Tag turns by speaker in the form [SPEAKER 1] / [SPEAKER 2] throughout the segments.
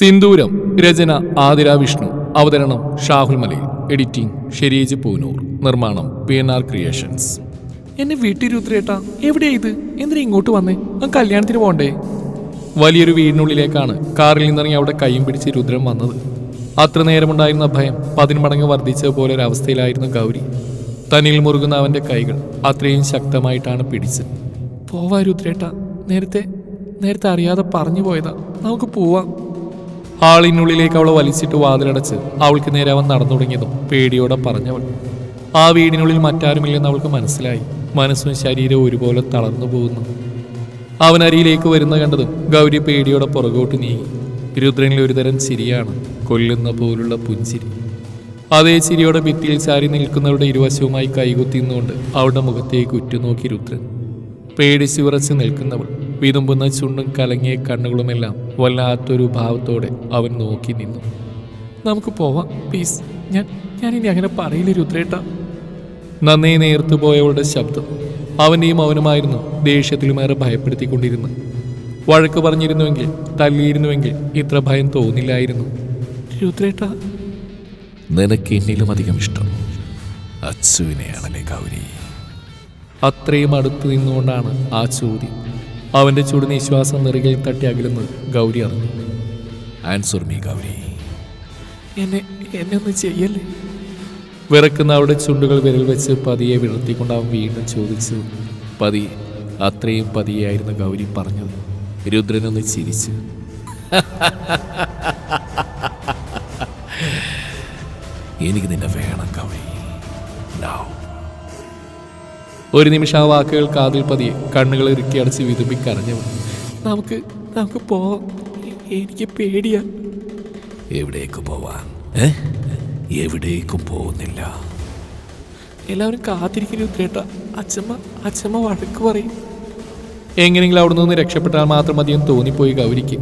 [SPEAKER 1] സിന്ദൂരം രചന ആതിര വിഷ്ണു അവതരണം ഷാഹുൽ മലയിൽ എഡിറ്റിംഗ് ഷെരീജ് പൂനൂർ നിർമ്മാണം പി എൻ ആർ ക്രിയേഷൻസ്. എന്നെ വീട്ടിൽ രുദ്രേട്ടാ എവിടെയാ ഇത്? എന്തിനാ ഇങ്ങോട്ട് വന്നേ? ആ കല്യാണത്തിന് പോണ്ടേ? വലിയൊരു വീടിനുള്ളിലേക്കാണ് കാറിൽ നിന്നിറങ്ങി അവിടെ കൈയും പിടിച്ച് രുദ്രൻ വന്നത്. അത്ര നേരമുണ്ടായിരുന്ന ഭയം പതിന്മടങ്ങ് വർദ്ധിച്ച പോലെ ഒരു അവസ്ഥയിലായിരുന്നു ഗൗരി. തനിൽ മുറുകുന്ന അവന്റെ കൈകൾ അത്രയും ശക്തമായിട്ടാണ് പിടിച്ചത്. പോവാ രുദ്രേട്ട നേരത്തെ നേരത്തെ അറിയാതെ പറഞ്ഞു പോയതാ. നമുക്ക് പോവാം. ഹാളിനുള്ളിലേക്ക് അവളെ വലിച്ചിട്ട് വാതിലടച്ച് അവൾക്ക് നേരെ അവൻ നടന്നു തുടങ്ങിയതും പേടിയോടെ പറഞ്ഞവൾ. ആ വീടിനുള്ളിൽ മറ്റാരുമില്ലെന്ന് അവൾക്ക് മനസ്സിലായി. മനസ്സും ശരീരവും ഒരുപോലെ തളർന്നു പോകുന്നു. അവൻ അരിയിലേക്ക് വരുന്ന കണ്ടതും ഗൗരി പേടിയോടെ പുറകോട്ട് നീങ്ങി. രുദ്രനിൽ ഒരുതരം ചിരിയാണ് കൊല്ലുന്ന പോലുള്ള പുഞ്ചിരി. അതേ ചിരിയോടെ ഭിത്തിയിൽ ചാരി നിൽക്കുന്നവരുടെ ഇരുവശവുമായി കൈകുത്തിന്നുകൊണ്ട് അവളുടെ മുഖത്തേക്ക് ഉറ്റുനോക്കി രുദ്രൻ. പേടിച്ചു വിറച്ച് നിൽക്കുന്നവൾ. വിതുമ്പുന്ന ചുണ്ടും കലങ്ങിയ കണ്ണുകളുമെല്ലാം വല്ലാത്തൊരു ഭാവത്തോടെ അവൻ നോക്കി നിന്നു. നമുക്ക് പോവാം പ്ലീസ് ഞാൻ ഞാൻ ഇനി അങ്ങനെ പറയില്ല രുദ്രേട്ട? നന്നേ നേർത്തു പോയവളുടെ ശബ്ദം അവന്റെയും അവനുമായിരുന്നു ദേഷ്യത്തിലുമേറെ ഭയപ്പെടുത്തിക്കൊണ്ടിരുന്നു. വഴക്ക് പറഞ്ഞിരുന്നുവെങ്കിൽ തല്ലിയിരുന്നുവെങ്കിൽ ഇത്ര ഭയം തോന്നില്ലായിരുന്നു. രുദ്രേട്ട.
[SPEAKER 2] നിനക്ക് എന്നിലും അധികം ഇഷ്ടം അച്ചുവിനെയാണല്ലേ ഗൗരി?
[SPEAKER 1] അത്രയും അടുത്ത് നിന്നുകൊണ്ടാണ് ആ ചോദ്യം അവന്റെ ചൂട് നിശ്വാസം നെറുകയിൽ തട്ടി അകലുന്നത് ഗൗരി അറിഞ്ഞു.
[SPEAKER 2] Answer me Gauri.
[SPEAKER 1] എന്നെ എന്നെ ഒന്ന് ചെയ്യല്ലേ? വിറക്കുന്ന അവിടെ ചുണ്ടുകൾ വിരൽ വെച്ച് പതിയെ വിളർത്തിക്കൊണ്ട് അവൻ വീണ്ടും ചോദിച്ചു
[SPEAKER 2] പതി അത്രയും പതിയായിരുന്നു ഗൗരി പറഞ്ഞത്. രുദ്രനൊന്ന് ചിരിച്ചു. എനിക്ക് നിന്നെ വേണം ഗൗരി. Now.
[SPEAKER 1] ഒരു നിമിഷം ആ വാക്കുകൾ കാതിൽ പതിയെ കണ്ണുകൾ ഇറുക്കി അടച്ച് വിതുമ്പി കരഞ്ഞവൻ നമുക്ക് നമുക്ക് പോവാം. എനിക്ക് പേടിയാ.
[SPEAKER 2] എവിടേക്ക് പോവാൻ എവിടേക്കും പോകുന്നില്ല.
[SPEAKER 1] എല്ലാവരും കാത്തിരിക്കുന്നു കേട്ട. അച്ഛമ്മ അച്ഛമ്മ വഴക്ക് പറയും. എങ്ങനെയെങ്കിലും അവിടെ നിന്ന് രക്ഷപ്പെട്ടാൽ മാത്രം അധികം തോന്നിപ്പോയി ഗൗരിക്ക്.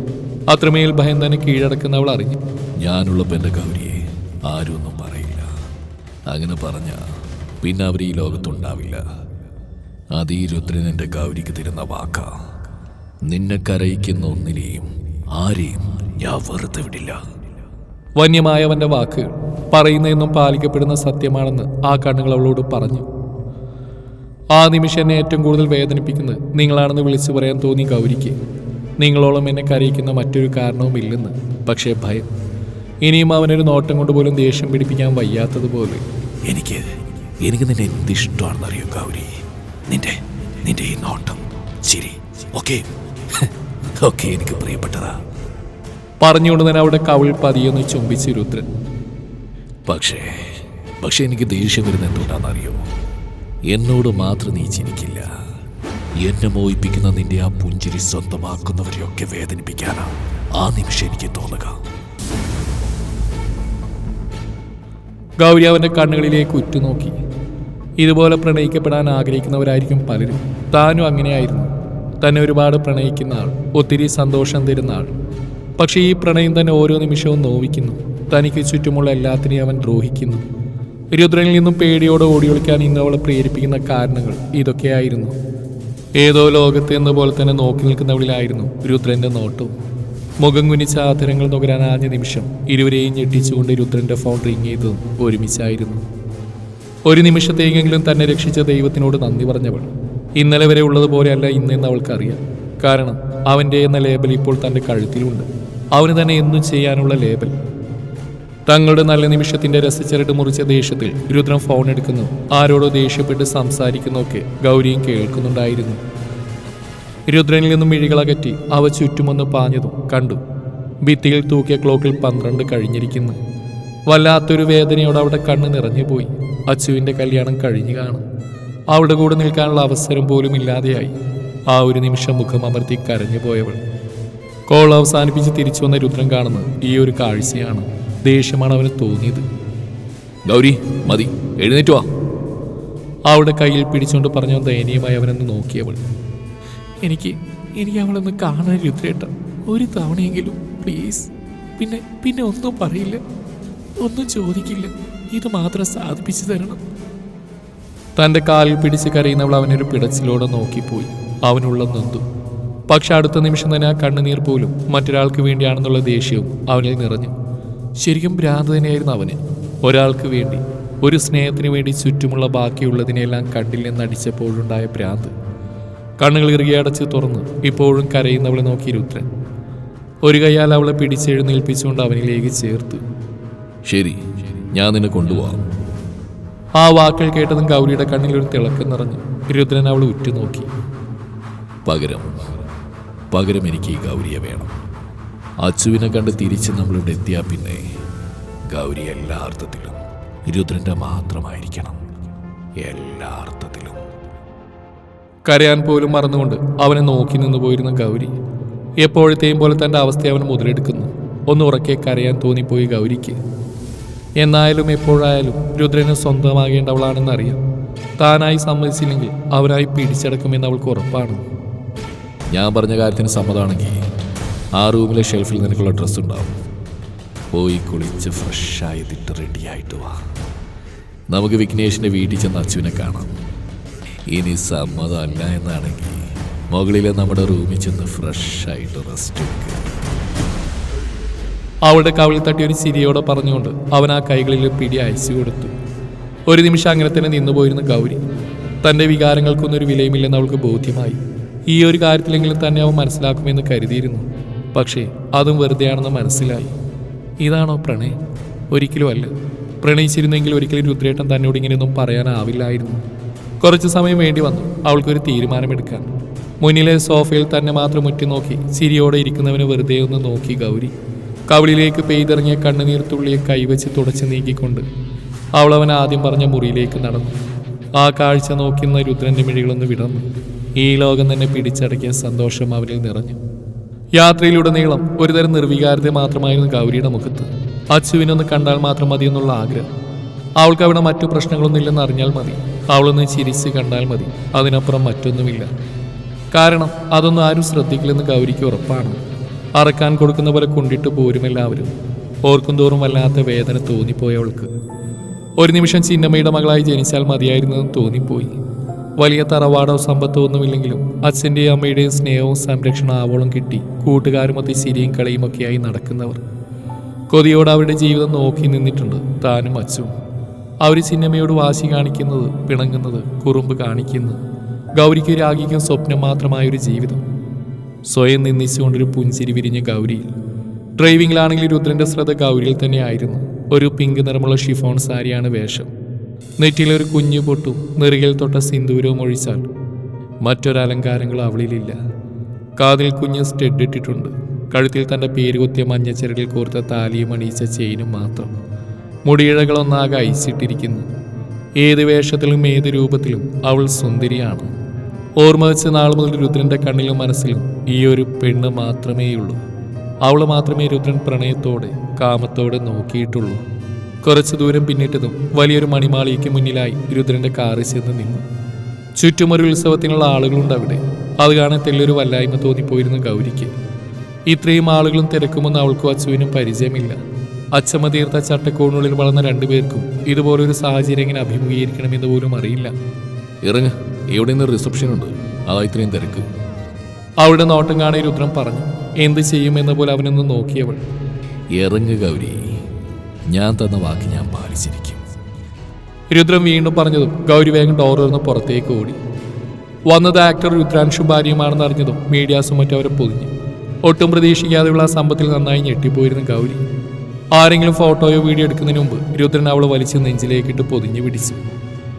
[SPEAKER 1] അത്രമേൽ ഭയം തന്നെ കീഴടക്കുന്ന അവൾ അറിഞ്ഞു.
[SPEAKER 2] ഞാനുള്ളപ്പോൾ എന്റെ ഗൗരിയെ ആരും ഒന്നും പറയില്ല. അങ്ങനെ പറഞ്ഞ പിന്നെ അവർ ഈ ലോകത്തുണ്ടാവില്ല. അത് ഈ രുദ്രൻ എന്റെ ഗൗരിക്ക് തരുന്ന വാക്ക. നിന്നെ കരയിക്കുന്ന ഒന്നിനെയും ആരെയും ഞാൻ വെറുതെ വിടില്ല.
[SPEAKER 1] വന്യമായവന്റെ വാക്ക് പറയുന്നതെന്നും പാലിക്കപ്പെടുന്ന സത്യമാണെന്ന് ആ കണ്ണുകൾ അവളോട് പറഞ്ഞു. ആ നിമിഷം എന്നെ ഏറ്റവും കൂടുതൽ വേദനിപ്പിക്കുന്നത് നിങ്ങളാണെന്ന് വിളിച്ചു പറയാൻ തോന്നി ഗൗരിക്ക് നിങ്ങളോളം എന്നെ കരയിക്കുന്ന മറ്റൊരു കാരണവും ഇല്ലെന്ന്. പക്ഷേ ഭയം. ഇനിയും അവനൊരു നോട്ടം കൊണ്ട് പോലും ദേഷ്യം പിടിപ്പിക്കാൻ വയ്യാത്തതുപോലെ.
[SPEAKER 2] എനിക്ക് എനിക്ക് നിന്നെ എന്തിഷ്ടമാണെന്നറിയോ ഗൗരി നിന്റെ നിന്റെ ഈ നോട്ടം. ശരി ഓക്കെ. ഓക്കെ എനിക്ക് പ്രിയപ്പെട്ടതാ.
[SPEAKER 1] പറഞ്ഞുകൊണ്ട് തന്നെ അവിടെ കവിൾ പതിയൊന്ന് ചുംബിച്ച് രുദ്രൻ.
[SPEAKER 2] പക്ഷേ പക്ഷെ എനിക്ക് ദേഷ്യം വരുന്ന എന്തുകൊണ്ടാണെന്നറിയോ? എന്നോട് മാത്രം നീ ചിരിക്കില്ല. എന്നെ മോഹിപ്പിക്കുന്ന നിന്റെ ആ പുഞ്ചിരി സ്വന്തമാക്കുന്നവരെയൊക്കെ വേദനിപ്പിക്കാനാ ആ നിമിഷം എനിക്ക് തോന്നുക.
[SPEAKER 1] ഗൗരി അവന്റെ കണ്ണുകളിലേക്ക് ഉറ്റുനോക്കി. ഇതുപോലെ പ്രണയിക്കപ്പെടാൻ ആഗ്രഹിക്കുന്നവരായിരിക്കും പലരും. താനും അങ്ങനെയായിരുന്നു. തന്നെ ഒരുപാട് പ്രണയിക്കുന്ന ആൾ ഒത്തിരി സന്തോഷം തരുന്ന ആൾ. പക്ഷേ ഈ പ്രണയം തന്നെ ഓരോ നിമിഷവും നോവിക്കുന്നു. തനിക്ക് ചുറ്റുമുള്ള എല്ലാത്തിനെയും അവൻ ദ്രോഹിക്കുന്നു. രുദ്രനിൽ നിന്നും പേടിയോടെ ഓടിയൊളിക്കാൻ ഇന്ന് അവളെ പ്രേരിപ്പിക്കുന്ന കാരണങ്ങൾ ഇതൊക്കെയായിരുന്നു. ഏതോ ലോകത്ത് എന്ന പോലെ തന്നെ നോക്കി നിൽക്കുന്നവളിലായിരുന്നു രുദ്രന്റെ നോട്ടവും. മുഖം കുനിച്ച ആധരങ്ങൾ ആദ്യ നിമിഷം ഇരുവരെയും ഞെട്ടിച്ചുകൊണ്ട് രുദ്രന്റെ ഫോൺ റിങ് ചെയ്തതും ഒരുമിച്ചായിരുന്നു. ഒരു നിമിഷത്തേക്കെങ്കിലും തന്നെ രക്ഷിച്ച ദൈവത്തിനോട് നന്ദി പറഞ്ഞവൾ. ഇന്നലെ വരെ ഉള്ളതുപോലെയല്ല ഇന്നെന്ന് അവൾക്കറിയാം. കാരണം അവന്റെ എന്ന ലേബൽ ഇപ്പോൾ തന്റെ കഴുത്തിലുണ്ട്. അവന് തന്നെ എന്തും ചെയ്യാനുള്ള ലേബൽ. തങ്ങളുടെ നല്ല നിമിഷത്തിന്റെ രസച്ചരട് മുറിച്ച ദേഷ്യത്തിൽ രുദ്രൻ ഫോൺ എടുക്കുന്നു. ആരോടോ ദേഷ്യപ്പെട്ട് സംസാരിക്കുന്നൊക്കെ ഗൗരിയും കേൾക്കുന്നുണ്ടായിരുന്നു. രുദ്രനിൽ നിന്നും മിഴികളകറ്റി അവ ചുറ്റുമൊന്ന് പാഞ്ഞതും കണ്ടു. ഭിത്തിയിൽ തൂക്കിയ ക്ലോക്കിൽ പന്ത്രണ്ട് കഴിഞ്ഞിരിക്കുന്നു. വല്ലാത്തൊരു വേദനയോടെ അവിടെ കണ്ണ് നിറഞ്ഞുപോയി. അച്ചുവിന്റെ കല്യാണം കഴിഞ്ഞു കാണും. അവളുടെ കൂടെ നിൽക്കാനുള്ള അവസരം പോലും ഇല്ലാതെയായി. ആ ഒരു നിമിഷം മുഖം അമർത്തി കരഞ്ഞു പോയവൾ. കോൾ അവസാനിപ്പിച്ച് തിരിച്ചു വന്ന രുദ്രൻ കാണുന്നത് ഈ ഒരു കാഴ്ചയാണ്. ദേഷ്യമാണ് അവന് തോന്നിയത്.
[SPEAKER 2] ഗൗരി മതി. എഴുന്നേറ്റ് വാ.
[SPEAKER 1] അവളുടെ കയ്യിൽ പിടിച്ചുകൊണ്ട് പറഞ്ഞ ദയനീയമായി അവനൊന്ന് നോക്കിയവൾ. എനിക്ക് എനിക്ക് അവളൊന്ന് കാണാൻ രുദ്രേട്ട. ഒരു തവണയെങ്കിലും പ്ലീസ്. പിന്നെ പിന്നെ ഒന്നും പറയില്ല. ഒന്നും ചോദിക്കില്ല. ഇത് മാത്രം സാധിപ്പിച്ചു തരണം. തന്റെ കാലിൽ പിടിച്ച് കരയുന്നവൾ അവനൊരു പിടച്ചിലോടെ നോക്കിപ്പോയി. അവനുള്ള നൊന്തു. പക്ഷെ അടുത്ത നിമിഷം തന്നെ ആ കണ്ണുനീർ പോലും മറ്റൊരാൾക്ക് വേണ്ടിയാണെന്നുള്ള ദേഷ്യവും അവനിൽ നിറഞ്ഞു. ശരിക്കും ഭ്രാന്ത് തന്നെയായിരുന്നു അവന്. ഒരാൾക്ക് വേണ്ടി ഒരു സ്നേഹത്തിന് വേണ്ടി ചുറ്റുമുള്ള ബാക്കിയുള്ളതിനെല്ലാം കണ്ടിൽ നിന്ന് അടിച്ചപ്പോഴുണ്ടായ ഭ്രാന്ത്. കണ്ണുകൾ ഇറുകി അടച്ച് തുറന്ന് ഇപ്പോഴും കരയുന്നവളെ നോക്കി രുദ്രൻ. ഒരു കൈയാൽ അവളെ പിടിച്ചെഴുന്നേൽപ്പിച്ചുകൊണ്ട് അവനിലേക്ക് ചേർത്തു.
[SPEAKER 2] ശരി ഞാൻ നിന്നെ കൊണ്ടുപോകാം
[SPEAKER 1] ആ വാക്കുകൾ കേട്ടതും ഗൗരിയുടെ കണ്ണിൽ ഒരു തിളക്കം നിറഞ്ഞു. രുദ്രൻ അവൾ ഉറ്റുനോക്കി.
[SPEAKER 2] പകരം പകരം എനിക്ക് ഈ ഗൗരിയെ വേണം. അച്ചുവിനെ കണ്ട് തിരിച്ച് നമ്മളിവിടെ എത്തിയാൽ പിന്നെ ഗൗരി എല്ലാ അർത്ഥത്തിലും രുദ്രന്റെ മാത്രമായിരിക്കണം. എല്ലാ അർത്ഥത്തിലും.
[SPEAKER 1] കരയാൻ പോലും മറന്നുകൊണ്ട് അവനെ നോക്കി നിന്ന് പോയിരുന്ന ഗൗരി എപ്പോഴത്തെയും പോലെ തന്റെ അവസ്ഥ അവൻ മുതലെടുക്കുന്നു. ഒന്ന് ഉറക്കെ കരയാൻ തോന്നിപ്പോയി ഗൗരിക്ക്. എന്നായാലും എപ്പോഴായാലും രുദ്രന് സ്വന്തമാകേണ്ടവളാണെന്നറിയാം. താനായി സമ്മതിച്ചില്ലെങ്കിൽ അവനായി പിടിച്ചടക്കുമെന്ന് അവൾക്ക് ഉറപ്പാണ്.
[SPEAKER 2] ഞാൻ പറഞ്ഞ കാര്യത്തിന് സമ്മതമാണെങ്കിൽ ആ റൂമിലെ ഷെൽഫിൽ നിനക്കുള്ള ഡ്രസ്സ് ഉണ്ടാവും. പോയി കുളിച്ച് ഫ്രഷായതിട്ട് റെഡിയായിട്ട് വാ. നമുക്ക് വിഘ്നേഷിന്റെ വീട്ടിൽ ചെന്ന് അച്ചുവിനെ കാണാം. ഇനി സമ്മതമല്ല എന്നാണെങ്കിൽ മുകളിലെ നമ്മുടെ റൂമിൽ ചെന്ന് ഫ്രഷായിട്ട് റെസ്റ്റ് എടുക്കുക
[SPEAKER 1] അവളുടെ കവിളിൽ തട്ടി ഒരു ചിരിയോടെ പറഞ്ഞുകൊണ്ട് അവൻ ആ കൈകളിൽ പിടി അയച്ചു കൊടുത്തു. ഒരു നിമിഷം അങ്ങനെ തന്നെ നിന്നുപോയിരുന്ന ഗൗരി. തന്റെ വികാരങ്ങൾക്കൊന്നൊരു വിലയുമില്ലെന്ന് അവൾക്ക് ബോധ്യമായി. ഈ ഒരു കാര്യത്തിലെങ്കിലും തന്നെ അവൻ മനസ്സിലാക്കുമെന്ന് കരുതിയിരുന്നു. പക്ഷേ അതും വെറുതെയാണെന്ന് മനസ്സിലായി. ഇതാണോ പ്രണയം? ഒരിക്കലും അല്ല. പ്രണയിച്ചിരുന്നെങ്കിൽ ഒരിക്കലും രുദ്രേട്ടൻ തന്നോട് ഇങ്ങനെയൊന്നും പറയാനാവില്ലായിരുന്നു. കുറച്ച് സമയം വേണ്ടി വന്നു. അവൾക്കൊരു തീരുമാനമെടുക്കാൻ. മുന്നിലെ സോഫയിൽ തന്നെ മാത്രം ഉറ്റുനോക്കി ചിരിയോടെ ഇരിക്കുന്നവന് വെറുതെ ഒന്ന് നോക്കി ഗൗരി. കവിളിലേക്ക് പെയ്തിറങ്ങിയ കണ്ണുനീർ തുള്ളിയെ കൈവച്ച് തുടച്ചു നീക്കിക്കൊണ്ട് അവൾ അവൻ ആദ്യം പറഞ്ഞ മുറിയിലേക്ക് നടന്നു. ആ കാഴ്ച നോക്കുന്ന രുദ്രന്റെ മിഴികളൊന്ന് വിടർന്നു. ഈ ലോകം തന്നെ പിടിച്ചടക്കിയ സന്തോഷം അവരിൽ നിറഞ്ഞു. യാത്രയിലൂടെ നീളം ഒരുതരം നിർവികാരത മാത്രമായിരുന്നു ഗൗരിയുടെ മുഖത്ത്. അച്ചുവിനൊന്ന് കണ്ടാൽ മാത്രം മതി എന്നുള്ള ആഗ്രഹം. അവൾക്ക് അവിടെ മറ്റു പ്രശ്നങ്ങളൊന്നും ഇല്ലെന്ന് അറിഞ്ഞാൽ മതി. അവളൊന്ന് ചിരിച്ച് കണ്ടാൽ മതി. അതിനപ്പുറം മറ്റൊന്നുമില്ല. കാരണം അതൊന്നും ആരും ശ്രദ്ധിക്കില്ലെന്ന് ഗൗരിക്ക് ഉറപ്പാണ്. അറക്കാൻ കൊടുക്കുന്ന പോലെ കൊണ്ടിട്ട് പോരുമെല്ലാവരും ഓർക്കും തോറും വല്ലാത്ത വേദന തോന്നിപ്പോയവൾക്ക് ഒരു നിമിഷം ചിന്നമ്മയുടെ മകളായി ജനിച്ചാൽ മതിയായിരുന്നെന്ന് തോന്നിപ്പോയി. വലിയ തറവാടോ സമ്പത്തോ ഒന്നുമില്ലെങ്കിലും അച്ഛന്റെയും അമ്മയുടെയും സ്നേഹവും സംരക്ഷണം ആവോളം കിട്ടി കൂട്ടുകാരുമൊത്തി ചിരിയും കളിയും ഒക്കെയായി നടക്കുന്നവർ. കൊതിയോട് അവരുടെ ജീവിതം നോക്കി നിന്നിട്ടുണ്ട് താനും അച്ഛനും. അവർ ചിന്നമ്മയോട് വാശി കാണിക്കുന്നത് പിണങ്ങുന്നത് കുറുമ്പ് കാണിക്കുന്നത് ഗൗരിക്ക് രാഗിക്കും സ്വപ്നം മാത്രമായൊരു ജീവിതം. സ്വയം നിന്ദിച്ചുകൊണ്ടൊരു പുഞ്ചിരി വിരിഞ്ഞ ഗൗരിയിൽ ഡ്രൈവിംഗിലാണെങ്കിൽ രുദ്രന്റെ ശ്രദ്ധ ഗൗരിയിൽ തന്നെയായിരുന്നു. ഒരു പിങ്ക് നിറമുള്ള ഷിഫോൺ സാരിയാണ് വേഷം. നെറ്റിയിലെ ഒരു കുഞ്ഞു പൊട്ടും നെറുകിൽ തൊട്ട സിന്ദൂരവും ഒഴിച്ചാൽ മറ്റൊരലങ്കാരങ്ങളും അവളിലില്ല. കാതിൽ കുഞ്ഞ് സ്റ്റെഡ് ഇട്ടിട്ടുണ്ട്. കഴുത്തിൽ തന്റെ പേര് കുത്തിയ മഞ്ഞച്ചരടിൽ കോർത്ത താലിയും അണിയിച്ച ചെയിനും മാത്രം. മുടിയിഴകളൊന്നാകെ അയച്ചിട്ടിരിക്കുന്നു ഏത് വേഷത്തിലും ഏത് രൂപത്തിലും അവൾ സുന്ദരിയാണ്. ഓർമ്മ വെച്ച നാൾ മുതൽ രുദ്രന്റെ കണ്ണിലും മനസ്സിലും ഈ ഒരു പെണ്ണ് മാത്രമേയുള്ളൂ. അവൾ മാത്രമേ രുദ്രൻ പ്രണയത്തോടെ കാമത്തോടെ നോക്കിയിട്ടുള്ളൂ. കുറച്ചു ദൂരം പിന്നിട്ടതും വലിയൊരു മണിമാളിക്ക് മുന്നിലായി രുദ്രന്റെ കാറി ചെന്ന് നിന്നു. ചുറ്റും ഒരു ഉത്സവത്തിനുള്ള ആളുകളുണ്ട് അവിടെ. അത് കാണാൻ തെല്ലൊരു വല്ലായ്മ തോന്നിപ്പോയിരുന്നു ഗൗരിക്ക്. ഇത്രയും ആളുകളും തിരക്കുമെന്ന് അവൾക്കും അച്ചുവിനും പരിചയമില്ല. അച്ചമ്മ തീർത്ത ചട്ടക്കോണുകളിൽ വളർന്ന രണ്ടുപേർക്കും ഇതുപോലൊരു സാഹചര്യം എങ്ങനെ അഭിമുഖീകരിക്കണമെന്ന് പോലും അറിയില്ല.
[SPEAKER 2] ഇറങ്ങ്. ഇവിടെ നിന്ന് റിസപ്ഷൻ ഉണ്ട്. അതാ ഇത്രയും തിരക്ക്.
[SPEAKER 1] അവളുടെ നോട്ടം കാണി രുദ്രം പറഞ്ഞു എന്ത് ചെയ്യുമെന്ന പോലെ അവനൊന്ന് നോക്കിയവൾ.
[SPEAKER 2] ഇറങ്ങ് ഗൗരി ഞാൻ തന്ന വാക്ക് ഞാൻ പാലിച്ചിരിക്കും.
[SPEAKER 1] രുദ്രം വീണ്ടും പറഞ്ഞതും ഗൗരി വേഗം ഡോർ തുറന്ന് പുറത്തേക്ക് ഓടി. വന്നത് ആക്ടർ രുദ്രാൻഷു ഭാര്യയുമാണെന്ന് അറിഞ്ഞതും മീഡിയാസും മറ്റും അവരെ പൊതിഞ്ഞു. ഒട്ടും പ്രതീക്ഷിക്കാതെയുള്ള ആ സമ്പത്തിൽ നന്നായി ഞെട്ടിപ്പോയിരുന്നു ഗൗരി. ആരെങ്കിലും ഫോട്ടോയോ വീഡിയോ എടുക്കുന്നതിന് മുമ്പ് രുദ്രൻ അവൾ വലിച്ച് നെഞ്ചിലേക്കിട്ട് പൊതിഞ്ഞു പിടിച്ചു.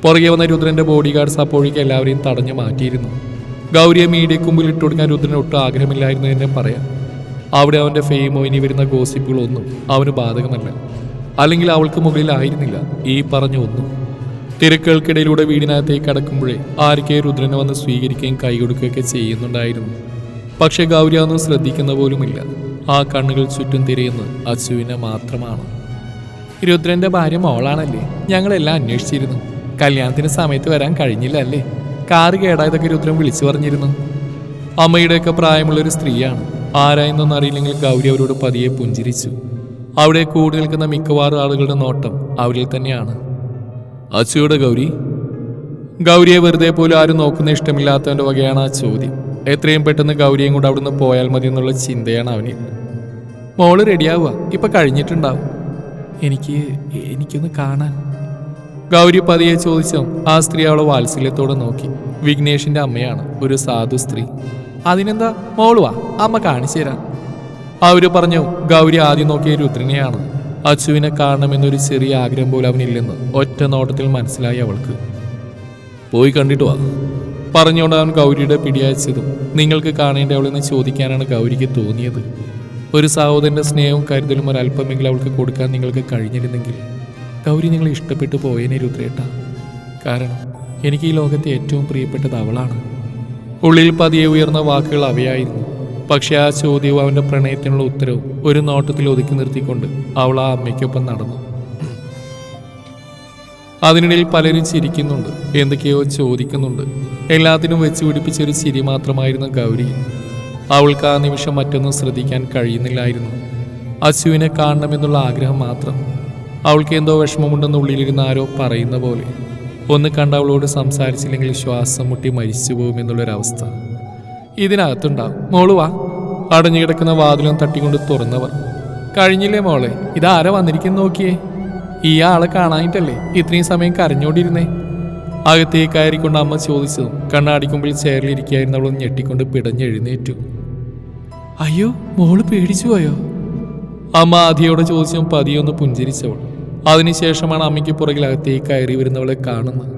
[SPEAKER 1] പുറകെ വന്ന രുദ്രന്റെ ബോഡി ഗാർഡ്സ് അപ്പോഴേക്ക് എല്ലാവരെയും തടഞ്ഞു മാറ്റിയിരുന്നു. ഗൗരിയെ മീഡിയക്ക് മുമ്പിൽ ഇട്ട് കൊടുക്കാൻ രുദ്രന് ഒട്ടും ആഗ്രഹമില്ലായിരുന്നു എന്നും പറയാം. അവിടെ അവന്റെ ഫെയിമോ ഇനി വരുന്ന ഗോസിപ്പുകളൊന്നും അവന് ബാധകമല്ല. അല്ലെങ്കിൽ അവൾക്ക് മുകളിലായിരുന്നില്ല ഈ പറഞ്ഞു ഒന്നും. തിരക്കുകൾക്കിടയിലൂടെ വീടിനകത്തേക്ക് കടക്കുമ്പോഴേ ആർക്കെ രുദ്രനെ വന്ന് സ്വീകരിക്കുകയും കൈ കൊടുക്കുകയൊക്കെ ചെയ്യുന്നുണ്ടായിരുന്നു. പക്ഷേ ഗൗരി അതൊന്നും ശ്രദ്ധിക്കുന്ന പോലുമില്ല. ആ കണ്ണുകൾ ചുറ്റും തിരയുന്നത് അച്ചുവിനെ മാത്രമാണ്. രുദ്രന്റെ ഭാര്യ മോളാണല്ലേ? ഞങ്ങളെല്ലാം അന്വേഷിച്ചിരുന്നു. കല്യാണത്തിന് സമയത്ത് വരാൻ കഴിഞ്ഞില്ല അല്ലേ? കാറ് കേടായതൊക്കെ രുദ്രൻ വിളിച്ചു പറഞ്ഞിരുന്നു. അമ്മയുടെയൊക്കെ പ്രായമുള്ള ഒരു സ്ത്രീയാണ്. ആരായെന്നൊന്നും അറിയില്ലെങ്കിൽ ഗൗരി അവരോട് പതിയെ പുഞ്ചിരിച്ചു. അവിടെ കൂടി നിൽക്കുന്ന മിക്കവാറും ആളുകളുടെ നോട്ടം അവരിൽ തന്നെയാണ്.
[SPEAKER 2] അച്ചുയുടെ ഗൗരി?
[SPEAKER 1] ഗൗരിയെ വെറുതെ പോലും ആരും നോക്കുന്ന ഇഷ്ടമില്ലാത്തവന്റെ വകയാണ് ആ ചോദ്യം. എത്രയും പെട്ടെന്ന് ഗൗരിയും കൂടെ അവിടുന്ന് പോയാൽ മതി എന്നുള്ള ചിന്തയാണ് അവനിൽ. മോൾ റെഡിയാവുക ഇപ്പൊ കഴിഞ്ഞിട്ടുണ്ടാവും. എനിക്ക് എനിക്കൊന്ന് കാണാൻ. ഗൗരി പതിയെ ചോദിച്ചും ആ സ്ത്രീ അവളെ വാത്സല്യത്തോടെ നോക്കി. വിഘ്നേഷിന്റെ അമ്മയാണ് ഒരു സാധു സ്ത്രീ. അതിനെന്താ? മോളുവാ അമ്മ കാണിച്ചു തരാം. അവർ പറഞ്ഞു ഗൗരി ആദ്യം നോക്കിയ രുദ്രനെയാണ്. അച്ചുവിനെ കാണണമെന്നൊരു ചെറിയ ആഗ്രഹം പോലും അവനില്ലെന്ന് ഒറ്റ നോട്ടത്തിൽ മനസ്സിലായി അവൾക്ക്.
[SPEAKER 2] പോയി കണ്ടിട്ട് വാ.
[SPEAKER 1] പറഞ്ഞുകൊണ്ട് അവൻ ഗൗരിയുടെ പിടിയച്ചതും നിങ്ങൾക്ക് കാണേണ്ട അവളെന്ന് ചോദിക്കാനാണ് ഗൗരിക്ക് തോന്നിയത്. ഒരു സഹോദരന്റെ സ്നേഹവും കരുതലും ഒരല്പമെങ്കിലും അവൾക്ക് കൊടുക്കാൻ നിങ്ങൾക്ക് കഴിഞ്ഞിരുന്നെങ്കിൽ ഗൗരി നിങ്ങളെ ഇഷ്ടപ്പെട്ടു പോയേനെ രുദ്രേട്ട. കാരണം എനിക്ക് ഈ ലോകത്തെ ഏറ്റവും പ്രിയപ്പെട്ടത് അവളാണ്. ഉള്ളിൽ പതിയെ ഉയർന്ന വാക്കുകൾ അവയായിരുന്നു. പക്ഷെ ആ ചോദ്യവും അവന്റെ പ്രണയത്തിനുള്ള ഉത്തരവും ഒരു നോട്ടത്തിൽ ഒതുക്കി നിർത്തിക്കൊണ്ട് അവൾ ആ അമ്മയ്ക്കൊപ്പം നടന്നു. അതിനിടയിൽ പലരും ചിരിക്കുന്നുണ്ട് എന്തൊക്കെയോ ചോദിക്കുന്നുണ്ട്. എല്ലാത്തിനും വെച്ച് പിടിപ്പിച്ച ഒരു ചിരി മാത്രമായിരുന്നു ഗൗരി. അവൾക്ക് ആ നിമിഷം മറ്റൊന്നും ശ്രദ്ധിക്കാൻ കഴിയുന്നില്ലായിരുന്നു. അശുവിനെ കാണണമെന്നുള്ള ആഗ്രഹം മാത്രം അവൾക്ക് എന്തോ വിഷമമുണ്ടെന്ന് ഉള്ളിലിരുന്ന് ആരോ പറയുന്ന പോലെ. ഒന്ന് കണ്ട അവളോട് സംസാരിച്ചില്ലെങ്കിൽ ശ്വാസം മുട്ടി മരിച്ചു പോകുമെന്നുള്ളൊരവസ്ഥ ഇതിനകത്തുണ്ടാവും. മോൾ വാ. അടഞ്ഞു കിടക്കുന്ന വാതിലും തട്ടിക്കൊണ്ട് തുറന്നവർ കഴിഞ്ഞില്ലേ മോളെ? ഇതാരാ വന്നിരിക്കുന്നു നോക്കിയേ? ഈ ആളെ കാണാനിട്ടല്ലേ? ഇത്രയും സമയം കരഞ്ഞോണ്ടിരുന്നേ. അകത്തേക്ക് കയറിക്കൊണ്ട് അമ്മ ചോദിച്ചതും കണ്ണാടിക്കുമ്പിൽ ചെയറിലിരിക്കായിരുന്നു അവൾ ഞെട്ടിക്കൊണ്ട് പിടഞ്ഞെഴുന്നേറ്റു അയ്യോ മോൾ പേടിച്ചു പോയോ? അമ്മ ആദ്യയോടെ ചോദിച്ചും പതിയൊന്ന് പുഞ്ചിരിച്ചവൾ. അതിനുശേഷമാണ് അമ്മയ്ക്ക് പുറകിൽ അകത്തേക്ക് കയറി വരുന്നവളെ കാണുന്നത്.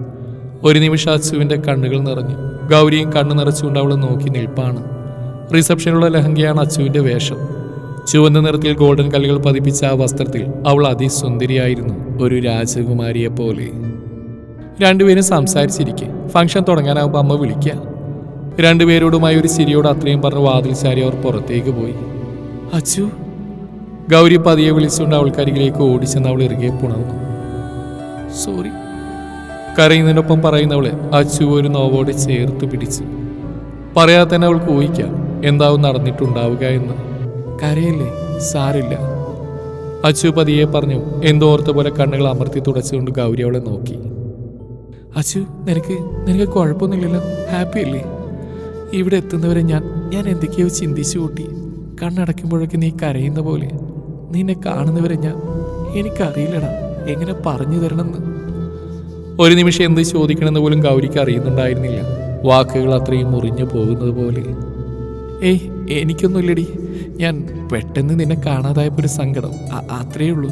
[SPEAKER 1] ഒരു നിമിഷം അച്ചുവിന്റെ കണ്ണുകൾ നിറഞ്ഞു. ഗൗരിയും കണ്ണു നിറച്ചുകൊണ്ട് അവളെ നോക്കി നിൽപ്പാണ്. റിസപ്ഷനിലുള്ള ലഹങ്കയാണ് അച്ചുവിന്റെ വേഷം. ചുവന്ന നിറത്തിൽ ഗോൾഡൻ കല്ലുകൾ പതിപ്പിച്ച ആ വസ്ത്രത്തിൽ അവൾ അതിസുന്ദരിയായിരുന്നു. ഒരു രാജകുമാരിയെ പോലെ. രണ്ടുപേരും സംസാരിച്ചിരിക്കെ. ഫംഗ്ഷൻ തുടങ്ങാനാവുമ്പോൾ അമ്മ വിളിക്കുക രണ്ടുപേരോടുമായി ഒരു ചിരിയോട് അത്രയും പറഞ്ഞ് വാതിൽ ചാരി അവർ പുറത്തേക്ക് പോയി. അച്ചു ഗൗരി പതിയെ വിളിച്ചുകൊണ്ട് അവൾക്കരികിലേക്ക് ഓടിച്ചെന്ന് അവൾ ഇറുകെ പുണർന്നു. സോറി കരയുന്നതിനൊപ്പം പറയുന്നവളെ അച്ചു ഒരു നോവോടെ ചേർത്ത് പിടിച്ചു. പറയാതെ തന്നെ അവൾക്ക് ഊഹിക്കാം എന്താവും നടന്നിട്ടുണ്ടാവുക എന്ന്. കരയില്ലേ? സാരില്ല. അച്ചു പതിയെ പറഞ്ഞു എന്തോർത്ത പോലെ കണ്ണുകൾ അമർത്തി തുടച്ചുകൊണ്ട് ഗൗരി അവളെ നോക്കി. അച്ചു നിനക്ക് നിനക്ക് കുഴപ്പമൊന്നുമില്ലല്ലോ? ഹാപ്പി അല്ലേ? ഇവിടെ എത്തുന്നവരെ ഞാൻ ഞാൻ എന്തൊക്കെയോ ചിന്തിച്ചു കൂട്ടി. കണ്ണടയ്ക്കുമ്പോഴൊക്കെ നീ കരയുന്ന പോലെ. നിന്നെ കാണുന്നവരെ ഞാൻ എനിക്കറിയില്ലടാ. എങ്ങനെ പറഞ്ഞു തരണമെന്ന്. ഒരു നിമിഷം എന്ത് ചോദിക്കണമെന്ന് പോലും ഗൗരിക്ക് അറിയുന്നുണ്ടായിരുന്നില്ല. വാക്കുകൾ അത്രയും മുറിഞ്ഞു പോകുന്നത് പോലെ. ഏയ് എനിക്കൊന്നുമില്ലടി. ഞാൻ പെട്ടെന്ന് നിന്നെ കാണാതായപ്പോൾ ഒരു സങ്കടം. അത്രയേ അത്രേ ഉള്ളൂ.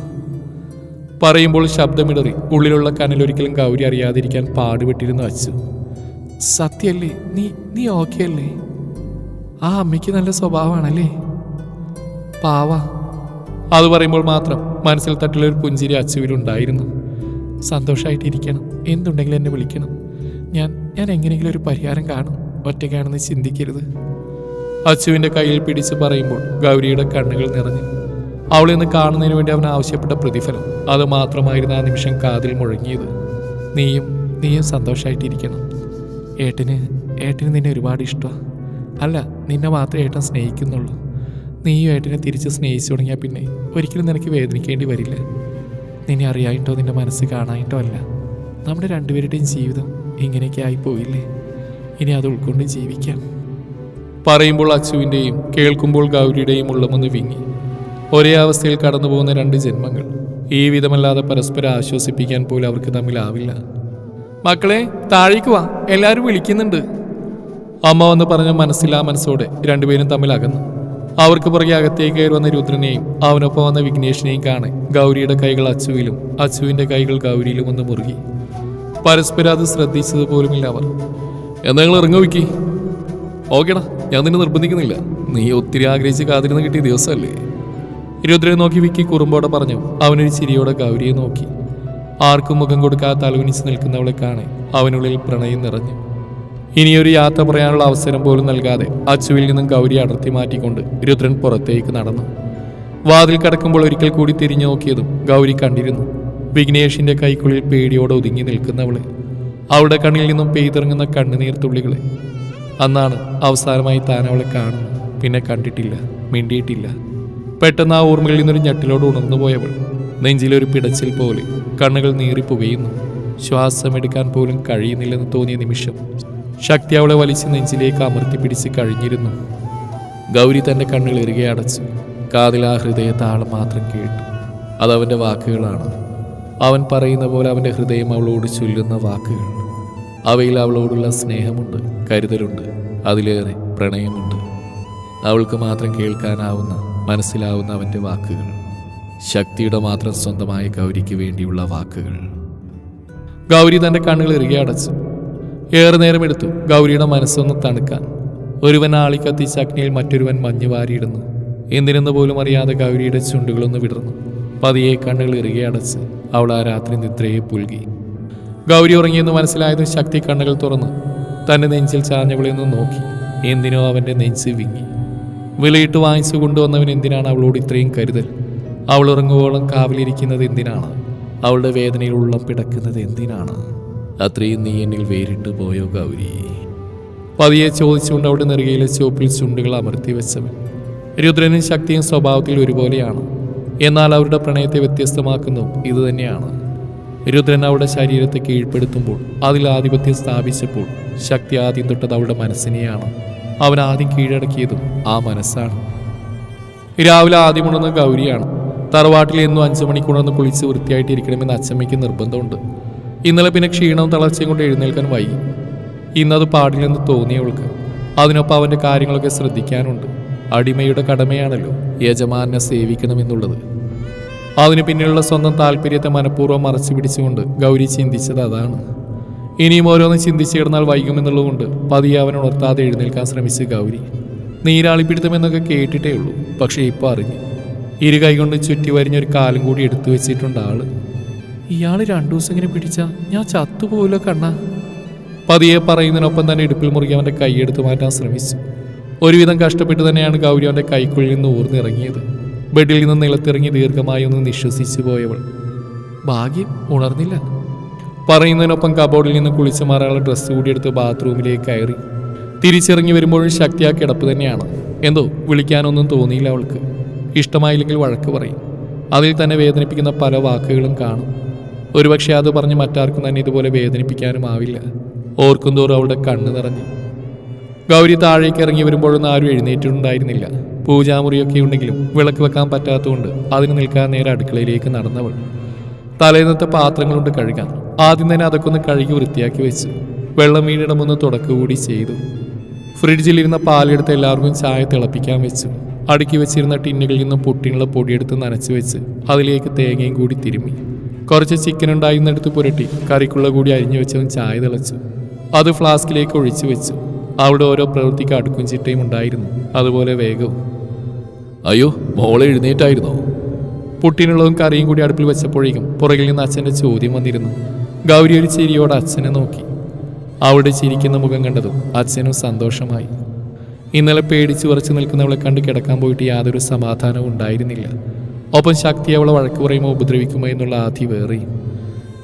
[SPEAKER 1] പറയുമ്പോൾ ശബ്ദമിടറി ഉള്ളിലുള്ള കനലൊരിക്കലും ഗൗരി അറിയാതിരിക്കാൻ പാടുപെട്ടിരുന്നു അച്ചു സത്യല്ലേ? നീ നീ ഓക്കെ അല്ലേ ആ അമ്മയ്ക്ക് നല്ല സ്വഭാവമാണല്ലേ? പാവ. അത് പറയുമ്പോൾ മാത്രം മനസ്സിൽ തട്ടിലൊരു പുഞ്ചിരി അച്ചുവിലുണ്ടായിരുന്നു സന്തോഷമായിട്ടിരിക്കണം എന്തുണ്ടെങ്കിലും എന്നെ വിളിക്കണം. ഞാൻ ഞാൻ എങ്ങനെയെങ്കിലും ഒരു പരിഹാരം കാണും. ഒറ്റയ്ക്കാണെന്ന് ചിന്തിക്കരുത്. അച്ചുവിന്റെ കയ്യിൽ പിടിച്ച് പറയുമ്പോൾ ഗൗരിയുടെ കണ്ണുകൾ നിറഞ്ഞു. അവളെ ഇന്ന് കാണുന്നതിന് വേണ്ടി അവൻ ആവശ്യപ്പെട്ട പ്രതിഫലം. അത് മാത്രമായിരുന്നു ആ നിമിഷം കാതിൽ മുഴങ്ങിയത്. നീയും നീയും സന്തോഷമായിട്ടിരിക്കണം ഏട്ടന് ഏട്ടന് നിന്നെ ഒരുപാട് ഇഷ്ടമാണ് അല്ല നിന്നെ മാത്രമേ ഏട്ടൻ സ്നേഹിക്കുന്നുള്ളൂ. നീയും ഏട്ടനെ തിരിച്ച് സ്നേഹിച്ചു തുടങ്ങിയാൽ പിന്നെ ഒരിക്കലും നിനക്ക് വേദനിക്കേണ്ടി വരില്ല. നിന്നെ അറിയായിട്ടോ നിന്റെ മനസ്സ് കാണായിട്ടോ അല്ല. നമ്മുടെ രണ്ടുപേരുടെയും ജീവിതം ഇങ്ങനെയൊക്കെ ആയിപ്പോയില്ലേ? ഇനി അത് ഉൾക്കൊണ്ട് ജീവിക്കാം. പറയുമ്പോൾ അച്ചുവിന്റെയും കേൾക്കുമ്പോൾ ഗൗരിയുടെയും ഉള്ളമൊന്ന് വിങ്ങി. ഒരേ അവസ്ഥയിൽ കടന്നു പോകുന്ന രണ്ട് ജന്മങ്ങൾ. ഈ വിധമല്ലാതെ പരസ്പരം ആശ്വസിപ്പിക്കാൻ പോലും അവർക്ക് തമ്മിലാവില്ല. മക്കളെ താഴേക്ക് വാ. എല്ലാവരും വിളിക്കുന്നുണ്ട്. അമ്മ വന്ന് പറഞ്ഞ മനസ്സില്ലാ മനസ്സോടെ രണ്ടുപേരും തമ്മിൽ അകന്നു അവർക്ക് പുറകെ അകത്തേക്ക് കയറി വന്ന രുദ്രനെയും അവനൊപ്പം വന്ന വിഘ്നേഷിനെയും കാണെ. ഗൗരിയുടെ കൈകൾ അച്ചുവിലും അച്ചുവിന്റെ കൈകൾ ഗൗരിയിലും ഒന്ന് മുറുകി. പരസ്പരം അത് ശ്രദ്ധിച്ചത് പോലുമില്ല അവർ. എന്നാ നിങ്ങൾ ഇറങ്ങി വയ്ക്കി ഓക്കേടാ ഞാൻ നിന്നെ നിർബന്ധിക്കുന്നില്ല. നീ ഒത്തിരി ആഗ്രഹിച്ച് കാത്തിരുന്ന് കിട്ടിയ ദിവസമല്ലേ? രുദ്രനെ നോക്കി വിക്കി കുറുമ്പോടെ പറഞ്ഞു. അവനൊരു ചിരിയോടെ ഗൗരിയെ നോക്കി. ആർക്കും മുഖം കൊടുക്കാതെ തലകുനിച്ച് നിൽക്കുന്നവളെ കാണെ. അവനുള്ളിൽ പ്രണയം നിറഞ്ഞു. ഇനിയൊരു യാത്ര പറയാനുള്ള അവസരം പോലും നൽകാതെ അച്ചുവിൽ നിന്നും ഗൗരി അടർത്തി മാറ്റിക്കൊണ്ട് രുദ്രൻ പുറത്തേക്ക് നടന്നു. വാതിൽ കടക്കുമ്പോൾ ഒരിക്കൽ കൂടി തിരിഞ്ഞു നോക്കിയതും ഗൗരി കണ്ടിരുന്നു. വിഘ്നേഷിന്റെ കൈക്കുള്ളിൽ പേടിയോടെ ഒതുങ്ങി നിൽക്കുന്നവളെ. അവളുടെ കണ്ണിൽ നിന്നും പെയ്തിറങ്ങുന്ന കണ്ണുനീർ തുള്ളികളെ. അന്നാണ് അവസാനമായി താൻ അവളെ കാണുന്നു പിന്നെ കണ്ടിട്ടില്ല മിണ്ടിയിട്ടില്ല. പെട്ടെന്ന് ആ ഓർമ്മകളിൽ നിന്നൊരു ഞെട്ടിലോട് ഉണർന്നു പോയവൾ. നെഞ്ചിലൊരു പിടച്ചിൽ പോലെ കണ്ണുകൾ നീറി പുകയുന്നു ശ്വാസമെടുക്കാൻ പോലും കഴിയുന്നില്ലെന്ന് തോന്നിയ നിമിഷം ശക്തി അവളെ വലിച്ച് നെഞ്ചിലേക്ക് അമർത്തി പിടിച്ച് കഴിഞ്ഞിരുന്നു. ഗൗരി തന്റെ കണ്ണുകൾ ഇറുകെ അടച്ചു കാതിൽ ആ ഹൃദയ താളം മാത്രം കേട്ടു. അതവന്റെ വാക്കുകളാണ്. അവൻ പറയുന്ന പോലെ അവന്റെ ഹൃദയം അവളോട് ചൊല്ലുന്ന വാക്കുകൾ. അവയിൽ അവളോടുള്ള സ്നേഹമുണ്ട് കരുതലുണ്ട് അതിലേറെ പ്രണയമുണ്ട്. അവൾക്ക് മാത്രം കേൾക്കാനാവുന്ന മനസ്സിലാവുന്ന അവന്റെ വാക്കുകൾ. ശക്തിയുടെ മാത്രം സ്വന്തമായ ഗൗരിക്ക് വേണ്ടിയുള്ള വാക്കുകൾ. ഗൗരി തന്റെ കണ്ണുകൾ ഇറുകെ അടച്ചു. ഏറെ നേരം എടുത്തു ഗൗരിയുടെ മനസ്സൊന്ന് തണുക്കാൻ. ഒരുവൻ ആളി കത്തിച്ച അഗ്നിയിൽ മറ്റൊരുവൻ മഞ്ഞു വാരിയിടുന്നു. എന്തിനെന്ന് പോലും അറിയാതെ ഗൗരിയുടെ ചുണ്ടുകളൊന്ന് വിടർന്നു. പതിയെ കണ്ണുകൾ ഇറുകെ അടച്ച് അവൾ ആ രാത്രി നിദ്രയെ പുൽകി. ഗൗരി ഉറങ്ങിയെന്ന് മനസ്സിലായതും ശക്തി കണ്ണുകൾ തുറന്ന്. തന്റെ നെഞ്ചിൽ ചാഞ്ഞവളിൽ നിന്ന് നോക്കി. എന്തിനോ അവന്റെ നെഞ്ച് വിങ്ങി. വിലയിട്ട് വാങ്ങിച്ചു കൊണ്ടുവന്നവൻ എന്തിനാണ് അവളോട് ഇത്രയും കരുതൽ? അവൾ ഉറങ്ങുവോളം കാവലിരിക്കുന്നത് എന്തിനാണ്? അവളുടെ വേദനയിൽ ഉള്ളം പിടക്കുന്നത് എന്തിനാണ്?
[SPEAKER 2] അത്രയും നീ എന്നിൽ വേറിട്ട് പോയോ ഗൗരി?
[SPEAKER 1] പതിയെ ചോദിച്ചുകൊണ്ട് അവിടെ നെറുകയിലെ ചുവപ്പിൽ ചുണ്ടുകൾ അമർത്തി വെച്ചവൻ. രുദ്രനും ശക്തിയും സ്വഭാവത്തിൽ ഒരുപോലെയാണ്. എന്നാൽ അവരുടെ പ്രണയത്തെ വ്യത്യസ്തമാക്കുന്നതും ഇതുതന്നെയാണ് രുദ്രൻ അവളുടെ ശരീരത്തെ കീഴ്പ്പെടുത്തുമ്പോൾ അതിൽ ആധിപത്യം സ്ഥാപിച്ചപ്പോൾ ശക്തി ആദ്യം തൊട്ടത് അവളുടെ മനസ്സിനെയാണ്. അവൻ ആദ്യം കീഴടക്കിയതും ആ മനസ്സാണ്. രാവിലെ ആദ്യം ഉണർന്ന ഗൗരിയാണ്. തറവാട്ടിൽ എന്നും അഞ്ചു മണിക്കുണർന്ന് കുളിച്ച് വൃത്തിയായിട്ടിരിക്കണമെന്ന് അച്ഛമ്മയ്ക്ക് നിർബന്ധമുണ്ട്. ഇന്നലെ പിന്നെ ക്ഷീണവും തളർച്ചയും കൊണ്ട് എഴുന്നേൽക്കാൻ വൈകി. ഇന്നത് പാടില്ലെന്ന് തോന്നിയവൾക്ക്. അതിനൊപ്പം അവന്റെ കാര്യങ്ങളൊക്കെ ശ്രദ്ധിക്കാനുണ്ട്. അടിമയുടെ കടമയാണല്ലോ യജമാനെ സേവിക്കണമെന്നുള്ളത്. അതിന് പിന്നിലുള്ള സ്വന്തം താല്പര്യത്തെ മനഃപൂർവം മറച്ചു പിടിച്ചുകൊണ്ട് ഗൗരി ചിന്തിച്ചത് അതാണ്. ഇനിയും ഓരോന്ന് ചിന്തിച്ചു കിടന്നാൽ വൈകുമെന്നുള്ളതുകൊണ്ട് പതിയെ അവൻ ഉണർത്താതെ എഴുന്നേൽക്കാൻ ശ്രമിച്ചു ഗൗരി. നീരാളിപ്പിടുത്തമെന്നൊക്കെ കേട്ടിട്ടേ ഉള്ളൂ പക്ഷേ ഇപ്പോൾ അറിഞ്ഞു. ഇരു കൈകൊണ്ട് ചുറ്റി വരിഞ്ഞൊരു കാലം കൂടി എടുത്തു വെച്ചിട്ടുണ്ട് ആൾ. ഇയാൾ രണ്ടു ദിവസം ഇങ്ങനെ പിടിച്ച ഞാൻ ചത്തുപോലോ കണ്ണ. പതിയെ പറയുന്നതിനൊപ്പം തന്നെ ഇടുപ്പിൽ മുറുകി അവന്റെ കൈയെടുത്ത് മാറ്റാൻ ശ്രമിച്ചു. ഒരുവിധം കഷ്ടപ്പെട്ട് തന്നെയാണ് ഗൗരി അവന്റെ കൈക്കുള്ളിൽ നിന്ന് ഊർന്നിറങ്ങിയത്. ബെഡിൽ നിന്ന് നിലത്തിറങ്ങി ദീർഘമായി ഒന്ന് നിശ്വസിച്ചു പോയവൾ. ഭാഗ്യം ഉണർന്നില്ല. പറയുന്നതിനൊപ്പം കബോർഡിൽ നിന്ന് കുളിച്ചു മാറാനുള്ള ഡ്രസ്സ് കൂടി എടുത്ത് ബാത്റൂമിലേക്ക് കയറി. തിരിച്ചിറങ്ങി വരുമ്പോഴും ശക്തിയാ കിടപ്പ് തന്നെയാണ്. എന്തോ വിളിക്കാനൊന്നും തോന്നിയില്ല അവൾക്ക്. ഇഷ്ടമായില്ലെങ്കിൽ വഴക്ക് പറയും. അതിൽ തന്നെ വേദനിപ്പിക്കുന്ന പല വാക്കുകളും കാണും. ഒരുപക്ഷെ അത് പറഞ്ഞ് മറ്റാർക്കും തന്നെ ഇതുപോലെ വേദനിപ്പിക്കാനും ആവില്ല. ഓർക്കും തോറും അവളുടെ കണ്ണ് നിറഞ്ഞു. ഗൗരി താഴേക്ക് ഇറങ്ങി വരുമ്പോഴൊന്നും ആരും എഴുന്നേറ്റിട്ടുണ്ടായിരുന്നില്ല. പൂജാമുറിയൊക്കെ ഉണ്ടെങ്കിലും വിളക്ക് വെക്കാൻ പറ്റാത്തതുകൊണ്ട് അതിന് നിൽക്കാൻ നേരെ അടുക്കളയിലേക്ക് നടന്നവൾ. തലേന്നത്തെ പാത്രങ്ങളുണ്ട് കഴുകാൻ. ആദ്യം തന്നെ അതൊക്കെ ഒന്ന് കഴുകി വൃത്തിയാക്കി വെച്ച് വെള്ളം വീണിടമൊന്ന് തുടക്കുകൂടി ചെയ്തു. ഫ്രിഡ്ജിലിരുന്ന പാലെടുത്ത് എല്ലാവർക്കും ചായ തിളപ്പിക്കാൻ വെച്ചു. അടുക്കി വെച്ചിരുന്ന ടിന്നുകളിൽ നിന്ന് പൊട്ടിനുള്ള പൊടിയെടുത്ത് നനച്ചു വെച്ച് അതിലേക്ക് തേങ്ങയും കൂടി തിരുമ്മി. കുറച്ച് ചിക്കൻ ഉണ്ടായിരുന്നെടുത്ത് പുരട്ടി. കറിക്കുള്ള കൂടി അരിഞ്ഞു വെച്ചവൻ ചായ തിളച്ചു. അത് ഫ്ലാസ്കിലേക്ക് ഒഴിച്ചു വെച്ചു. അവിടെ ഓരോ പ്രവൃത്തിക്ക് അടുക്കും ചിട്ടയും ഉണ്ടായിരുന്നു. അതുപോലെ വേഗവും.
[SPEAKER 2] അയ്യോ മോളെ എഴുന്നേറ്റായിരുന്നോ?
[SPEAKER 1] പുട്ടിനുള്ളതും കറിയും കൂടി അടുപ്പിൽ വെച്ചപ്പോഴേക്കും പുറകിൽ നിന്ന് അച്ഛന്റെ ചോദ്യം വന്നിരുന്നു. ഗൗരി ഒരു ചിരിയോടെ അച്ഛനെ നോക്കി. അവിടെ ചിരിക്കുന്ന മുഖം കണ്ടതും അച്ഛനും സന്തോഷമായി. ഇന്നലെ പേടിച്ചു ഉറച്ചു നിൽക്കുന്നവളെ കണ്ട് കിടക്കാൻ പോയിട്ട് യാതൊരു സമാധാനവും ഉണ്ടായിരുന്നില്ല. ഒപ്പം ശക്തി അവളെ വഴക്ക് പറയുമോ ഉപദ്രവിക്കുമോ എന്നുള്ള ആധി വേറി.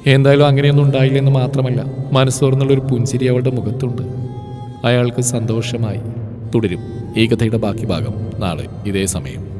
[SPEAKER 1] എന്തായാലും അങ്ങനെയൊന്നും ഉണ്ടായില്ലെന്ന് മാത്രമല്ല മനസ്സോർന്നുള്ളൊരു പുഞ്ചിരി അവളുടെ മുഖത്തുണ്ട്. അയാൾക്ക് സന്തോഷമായി. തുടരും. ഈ കഥയുടെ ബാക്കി ഭാഗം നാളെ ഇതേ സമയം.